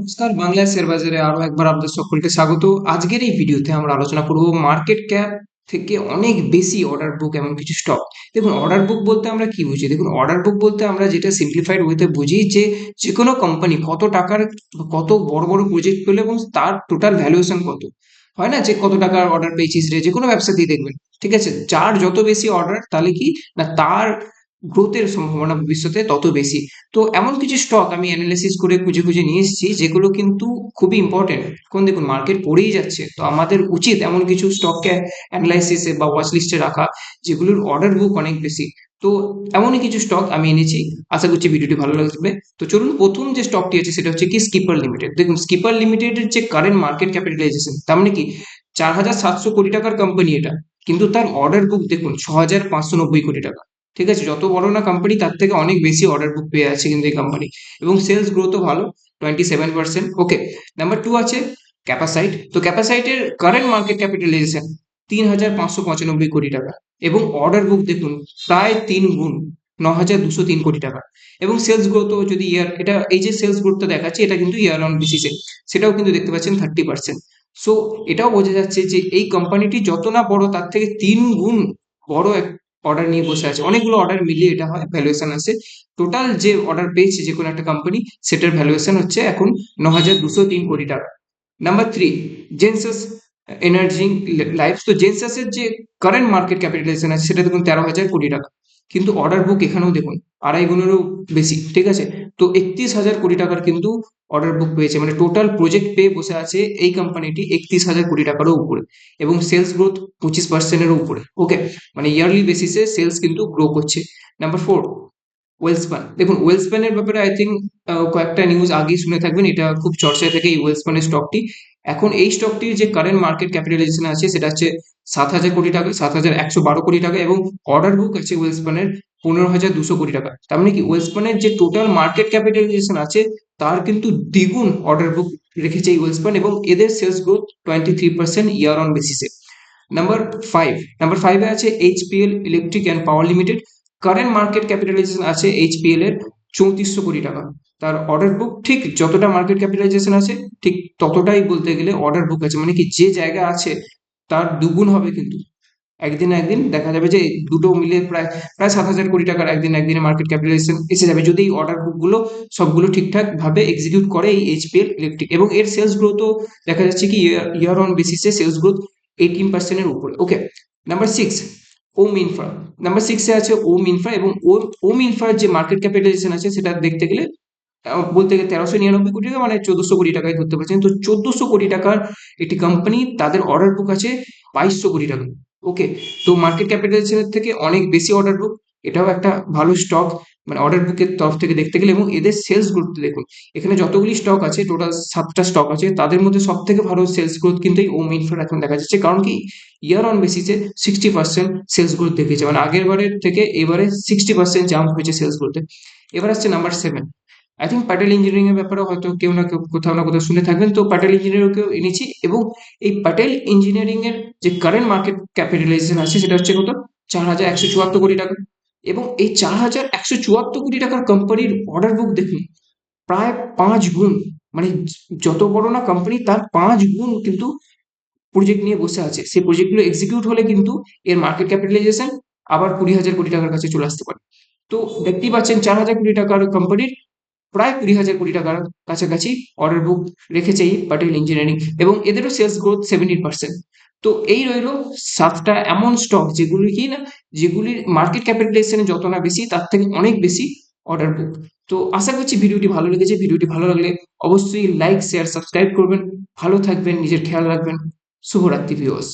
নমস্কার বাংলা শেয়ার বাজারে আরও একবার আপনাদের সকলকে স্বাগত। আজকের এই ভিডিওতে আমরা আলোচনা করব মার্কেট ক্যাপ থেকে অনেক বেশি অর্ডার বুক এমন কিছু স্টক দেখুন অর্ডার বুক বলতে আমরা কি বুঝি? দেখুন অর্ডার বুক বলতে আমরা যেটা সিম্পলিফাইড ওয়েতে বুঝি যে যে কোনো কোম্পানি কত টাকার কত বড় বড় প্রজেক্ট পেল এবং তার টোটাল ভ্যালুয়েশন কত। হয় না যে কত টাকার অর্ডার পেয়েছিস রে? যে কোনো ব্যবসাতেই দেখবেন, ঠিক আছে? যার যত বেশি অর্ডার তাহলে কি? না, তার গ্রোথের সম্ভাবনা ভবিষ্যতে তত বেশি। তো এমন কিছু স্টক আমি অ্যানালিসিস করে খুঁজে খুঁজে নিয়ে এসেছি, যেগুলো কিন্তু খুবই ইম্পর্টেন্ট কোন দেখুন মার্কেট পড়েই যাচ্ছে। তো আমাদের উচিত এমন কিছু স্টককে অ্যানালাইসিসে বা ওয়াচ লিস্টে রাখা, যেগুলোর অর্ডার বুক অনেক বেশি। তো এমনই কিছু স্টক আমি এনেছি। আশা করছি ভিডিওটি ভালো লাগবে। তো চলুন, প্রথম যে স্টকটি আছে, সেটা হচ্ছে কি স্কিপার লিমিটেড দেখুন স্কিপার লিমিটেডের যে কারেন্ট মার্কেট ক্যাপিটালাইজেশন তার মানে কি? চার হাজার সাতশো কোটি টাকার কোম্পানি এটা। কিন্তু তার অর্ডার বুক দেখুন ছ হাজার পাঁচশো নব্বই কোটি টাকা। ঠিক আছে? যত বড় না কোম্পানি তার থেকে অনেক বেশি অর্ডার বুক পেয়ে আছে কিন্তু এই কোম্পানি এবং সেলস গ্রোথও ভালো twenty seven percent okay number two আছে ক্যাপাসাইট তো ক্যাপাসাইটের কারেন্ট মার্কেট ক্যাপিটালাইজেশন তিন হাজার পাঁচশো পঁচানব্বই কোটি টাকা। এবং অর্ডার বুক দেখুন, প্রায় তিন গুণ ন হাজার দুশো তিন কোটি টাকা। এবং সেলস গ্রোথও যদি ইয়ার এটা এই যে সেলস গ্রোথটা দেখাচ্ছে, এটা কিন্তু ইয়ার অন বেসিসে সেটাও কিন্তু দেখতে পাচ্ছেন থার্টি পার্সেন্ট সো এটাও বোঝা যাচ্ছে যে এই কোম্পানিটি যত না বড়, তার থেকে তিন গুণ বড় অর্ডার নিয়ে বসে আছে। অনেকগুলো অর্ডার মিলিয়ে এটা হয় ভ্যালুয়েশন আছে। টোটাল যে অর্ডার পেয়েছে যে কোনো একটা কোম্পানি সেটার ভ্যালুয়েশন হচ্ছে এখন ন হাজার দুশো তিন কোটি টাকা। Number three Genus energy life তো জেন্সাসের যে কারেন্ট মার্কেট ক্যাপিটালাইজেশন আছে সেটা দেখুন তেরো হাজার কোটি টাকা। কিন্তু অর্ডার বুক এখানেও দেখুন, আড়াই গুণেরও বেশি, ঠিক আছে? তো একত্রিশ হাজার কোটি টাকার কিন্তু অর্ডার বুক পেয়েছে। মানে টোটাল প্রজেক্ট পেয়ে বসে আছে এই কোম্পানিটি একত্রিশ হাজার কোটি টাকারও উপরে এবং সেলস গ্রোথ পঁচিশ পার্সেন্টেরও উপরে। ওকে মানে ইয়ারলি বেসিসে সেলস কিন্তু গ্রো করছে। নাম্বার ফোর ওয়েলসপান দেখুন ওয়েলসপানের ব্যাপারে আই থিঙ্ক কয়েকটা নিউজ আগেই শুনে থাকবেন। এটা খুব চর্চায় থাকে এই ওয়েলসপানের স্টকটি এখন এই স্টকটির যে কারেন্ট মার্কেট ক্যাপিটালাইজেশন আছে, সেটা হচ্ছে সাত হাজার কোটি টাকা, সাত হাজার একশো বারো কোটি টাকা এবং অর্ডার বুক আছে ওয়েলসপানের পনেরো হাজার দুশো কোটি টাকা। তার মানে কি? ওয়েস্ট ওয়েলসপানের যে টোটাল মার্কেট ক্যাপিটালাইজেশন আছে, তার কিন্তু দ্বিগুণ অর্ডার বুক রেখেছে এই ওয়েলসপান এবং এদের sales growth twenty three percent year on বেসিসে নাম্বার ফাইভ নাম্বার ফাইভে আছে HPL electric and power limited current market capitalization আছে এইচপিএল এর চৌত্রিশশো কোটি টাকা। তার অর্ডার বুক ঠিক যতটা মার্কেট ক্যাপিটালাইজেশন আছে, ঠিক ততটাই বলতে গেলে অর্ডার বুক আছে। মানে কি যে জায়গা আছে, তার দুগুণ হবে কিন্তু। একদিন একদিন দেখা যাবে যে দুটো মিলে প্রায় প্রায় সাত হাজার কোটি টাকার একদিন একদিনে মার্কেট ক্যাপিটালাইজেশন এসে যাবে। যদি এই অর্ডার বুকগুলো সবগুলো ঠিকঠাক ভাবে এক্সিকিউট করে এই এইচপিএল ইলেকট্রিক এবং এর সেলস গ্রোথও দেখা যাচ্ছে কি ইয়ার অন বেসিসে সেলস গ্রোথ এইটিন পার্সেন্টের উপরে। Okay number six Om infra number সিক্সে আছে ওম ইনফ্রা এবং ওম ইনফ্রার যে মার্কেট ক্যাপিটালাইজেশন আছে সেটা দেখতে গেলে বলতে গেলে তেরোশো নিরানব্বই কোটি টাকা মানে চোদ্দশো কোটি টাকায় ধরতে পারছেন। তো চোদ্দশো কোটি টাকার একটি কোম্পানি তাদের অর্ডার বুক আছে বাইশশো কোটি টাকা। ওকে তো মার্কেট ক্যাপিটালাইজেশনের থেকে অনেক বেশি অর্ডার বুক এটাও একটা ভালো স্টক মানে অর্ডার বুকের তরফ থেকে দেখতে গেলে এবং এদের সেলস গ্রোথ দেখুন, এখানে যতগুলি স্টক আছে টোটাল সাতটা স্টক আছে, তাদের মধ্যে সব থেকে ভালো সেলস গ্রোথ কিন্তু এই ওম ইনফ্রার এখন দেখা যাচ্ছে, কারণ কি ইয়ার অন বেসিসে সিক্সটি পার্সেন্ট সেলস গ্রোথ দেখেছে মানে আগের বারের থেকে এবারে সিক্সটি পার্সেন্ট জাম্প হয়েছে সেলস গ্রোথে এবার আসছে number seven I think Patel engineering এর ব্যাপারে হয়তো কেউ না কেউ কোথাও না কোথাও শুনে থাকবেন। তো প্যাটেল ইঞ্জিনিয়ারিংকেও এনেছি এবং এই প্যাটেল ইঞ্জিনিয়ারিং এর যে কারেন্ট মার্কেট ক্যাপিটালাইজেশন আছে সেটা হচ্ছে কত? চার হাজার একশো চুয়াত্তর কোটি টাকা। এবং এই চার হাজার একশো চুয়াত্তর কোটি টাকার কোম্পানির অর্ডার বুক দেখুন, প্রায় পাঁচ গুণ। মানে যত বড় না কোম্পানি তার পাঁচ গুণ কিন্তু প্রজেক্ট নিয়ে বসে আছে। সেই প্রজেক্টগুলো এক্সিকিউট হলে কিন্তু এর মার্কেট ক্যাপিটালাইজেশন আবার কুড়ি হাজার কোটি টাকার কাছে চলে আসতে পারে। তো দেখতেই পাচ্ছেন, চার হাজার কোটি টাকার কোম্পানির প্রায় কুড়ি হাজার কোটি টাকার কাছাকাছি অর্ডার বুক রেখেছে এই প্যাটেল ইঞ্জিনিয়ারিং এবং এদেরও সেলস গ্রোথ সেভেন্টি পার্সেন্ট তো এই রইল সাতটা এমন স্টক যেগুলি কি না, যেগুলির মার্কেট ক্যাপিটালাইজেশনে যত না বেশি, তার থেকে অনেক বেশি অর্ডার বুক তো আশা করছি ভিডিওটি ভালো লেগেছে। ভিডিওটি ভালো লাগলে অবশ্যই লাইক শেয়ার সাবস্ক্রাইব করবেন। ভালো থাকবেন, নিজের খেয়াল রাখবেন। শুভরাত্রি ভিউয়ার্স